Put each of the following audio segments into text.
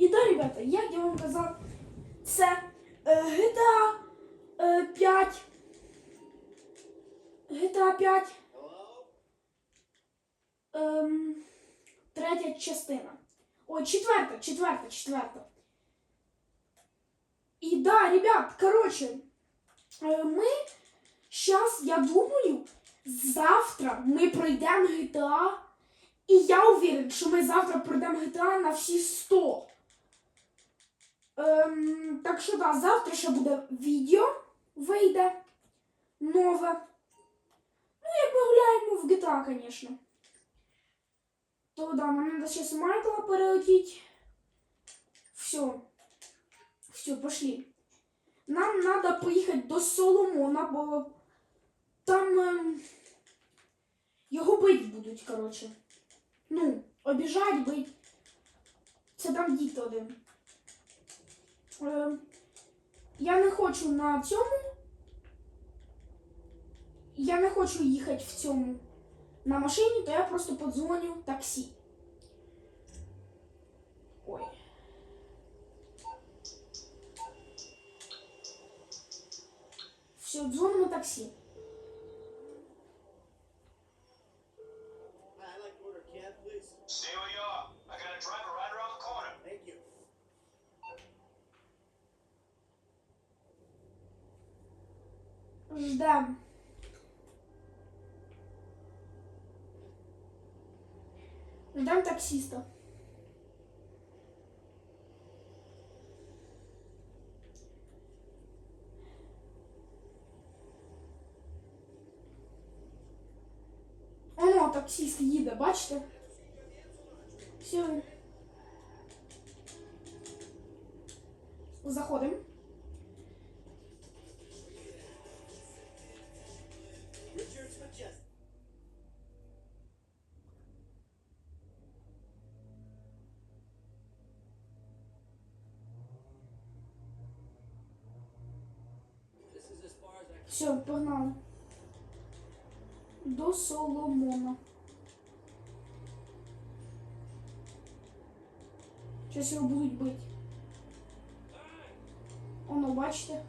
І да, ребята, як я вам казав, це GTA е, 5. GTA 5. Ем, третя частина. Ой, четверта, четверта, четверта. І да, ребят, короче, е, ми зараз, я думаю, завтра ми пройдемо GTA. І я уверен, що ми завтра пройдемо GTA на всі 100. Ем, так що да, завтра ще буде відео вийде нове. Ну, як ми гуляємо в GTA, звісно. То да, нам треба зараз Майкла перелетіти. Все. Все, пошли. Нам треба поїхати до Соломона, бо там ем, його бить будуть, коротше. Ну, обіжать бить. Це там дід один. Е, я не хочу на цьому. Я не хочу їхати в цьому на машині, то я просто подзвоню таксі. Ой. Все, дзвонимо таксі. Ждем. Ждем таксиста. Оно, таксист їде, бачите? Все. Заходимо. Все, погнали. До Соломона. Сейчас його будуть бити. Оно, бачите?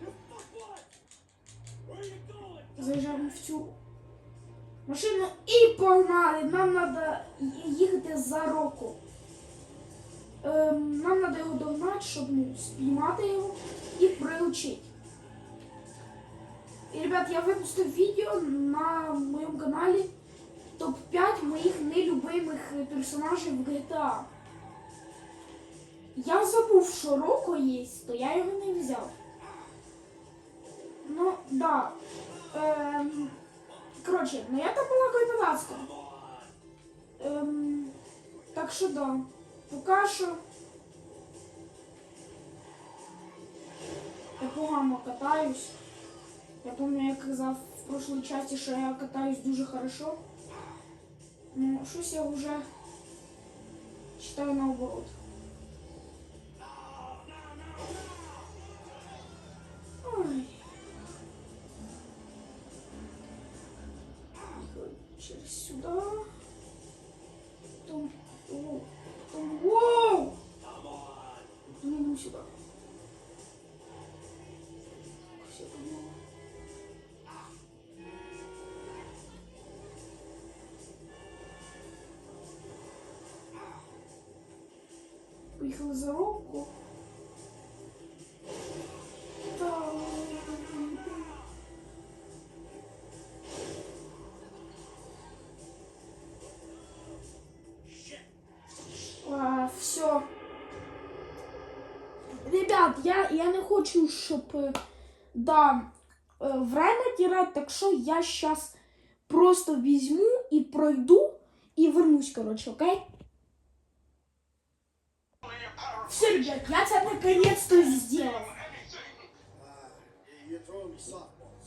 You fuck what? Where are you going? Заїжджаємо в цю машину і погнали. Нам треба їхати за року. Ем, нам треба його догнати, щоб ну, спіймати його і приручити. І, ребят, я випустив відео на моєму каналі топ-5 моїх нелюбимих персонажів в GTA. Я забув, що Роко є, то я його не взяв. Ну, да. Эм, короче, ну я там была кандидатська. Ем, так що да. Поки що. Я погано катаюсь. Я пам'ятаю, я казав в прошлій часті, що я катаюсь дуже хорошо. Ну, щось я вже читаю наоборот. Ой. через сюда. Потом, потом, воу! Потом идем Поехала за руку. Все. Ребят, я, я не хочу, щоб е, да, е, время терять, так що я сейчас просто візьму і пройду і вернусь, короче, окей? Все, ребят, я это наконец-то сделал.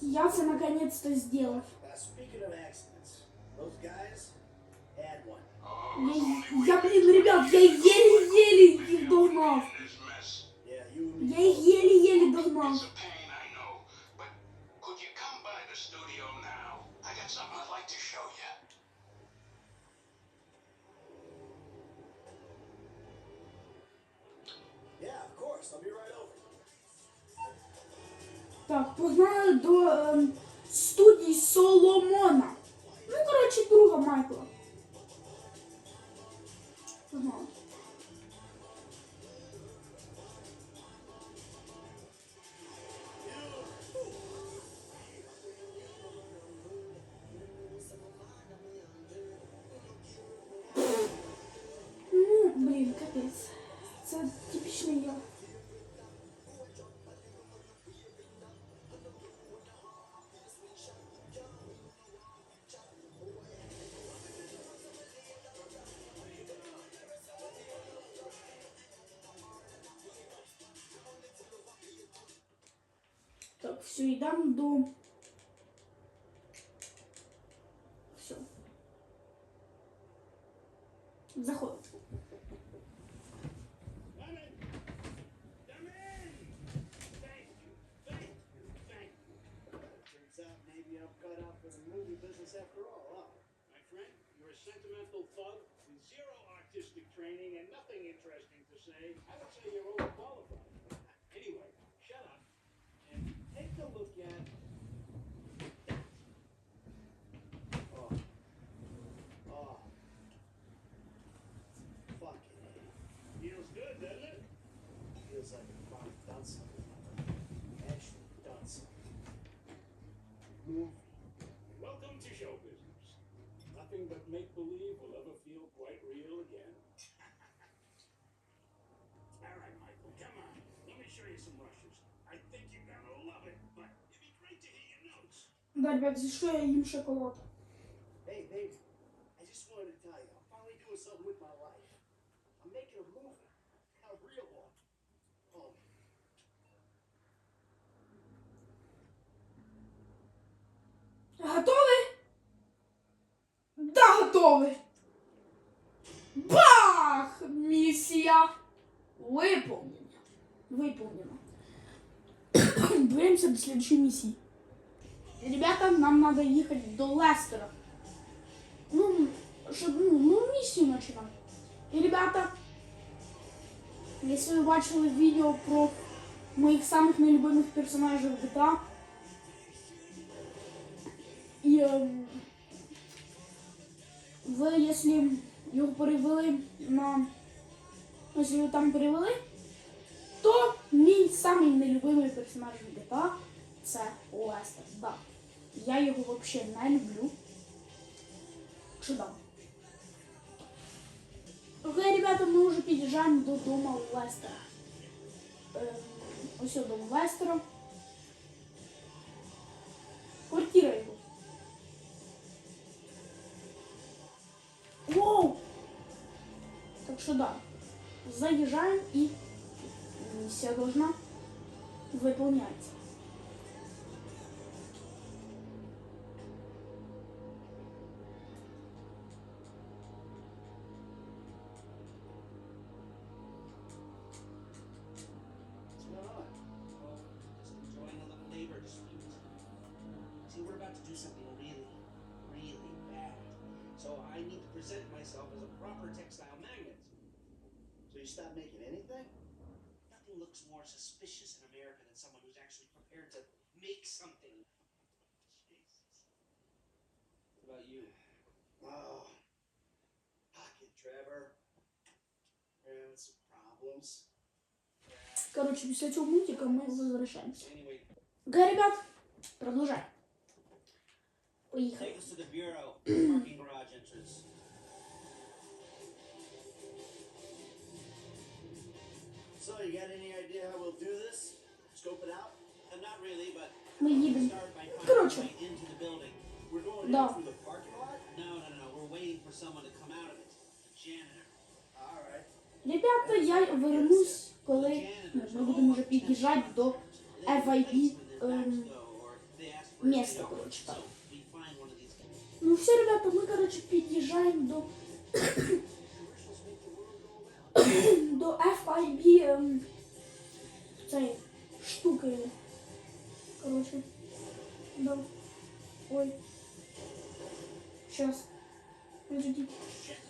Я это наконец-то сделал. Я, я, блин, ребят, я еле-еле их догнал. Я их еле-еле догнал. Так, погнали до ем, студії Соломона. Ну, коротше, друга Майкла. All, huh? My friend, you're a sentimental thug with zero artistic training and nothing interesting to say. I would say you're overqualified. Да, ребят, за що я їм шоколад? Hey, baby. I just wanted to tell you, I'm finally doing something with my life. I'm making a movie. A real one. Oh. Готові? Да, готові. Бах! Місія виповнена. Выполнена. Беремся до следующей миссии. Ребята, нам надо ехать до Лестера. Ну, щоб ну, ну, миссию начинать. И, ребята, если вы бачили видео про моих самых нелюбимых персонажей в GTA, і ем, ви, якщо його перевели на. Якщо його там перевели, то мій самий нелюбимий персонаж в GTA це Лестер. Да. Я його взагалі не люблю. Що там? Окей, ребята, ми вже під'їжджаємо до дому Лестера. Ем, ось дом Лестера. Квартира його. Воу! Так что да, заезжаем и миссия должна выполняться. I need to present myself as a proper textile magnet. So you stopped making anything? Nothing looks more suspicious in America than someone who's actually prepared to make something. Jesus. What about you? Oh. Pocket Trevor. Having some problems. Короче, після цього мультика ми возвращаемся. Anyway, Окей, ребят, продолжаем. Поехали. Entrance. So you got any idea how we'll do this? Scope it out? Uh, not really, but by finding Короче. our way into the building. We're going Да. through the parking lot? No, no, no, no. We're waiting for someone to come out of it. The janitor. Alright. Ребята, я вернусь, коли ну, ми будемо вже під'їжджати до FIP эм, though, or if Ну все, ребята, мы, короче, під'їжджаємо до до FIB ем, цієї штуки. Короче, да. Ой. Сейчас. Подождите. Ой,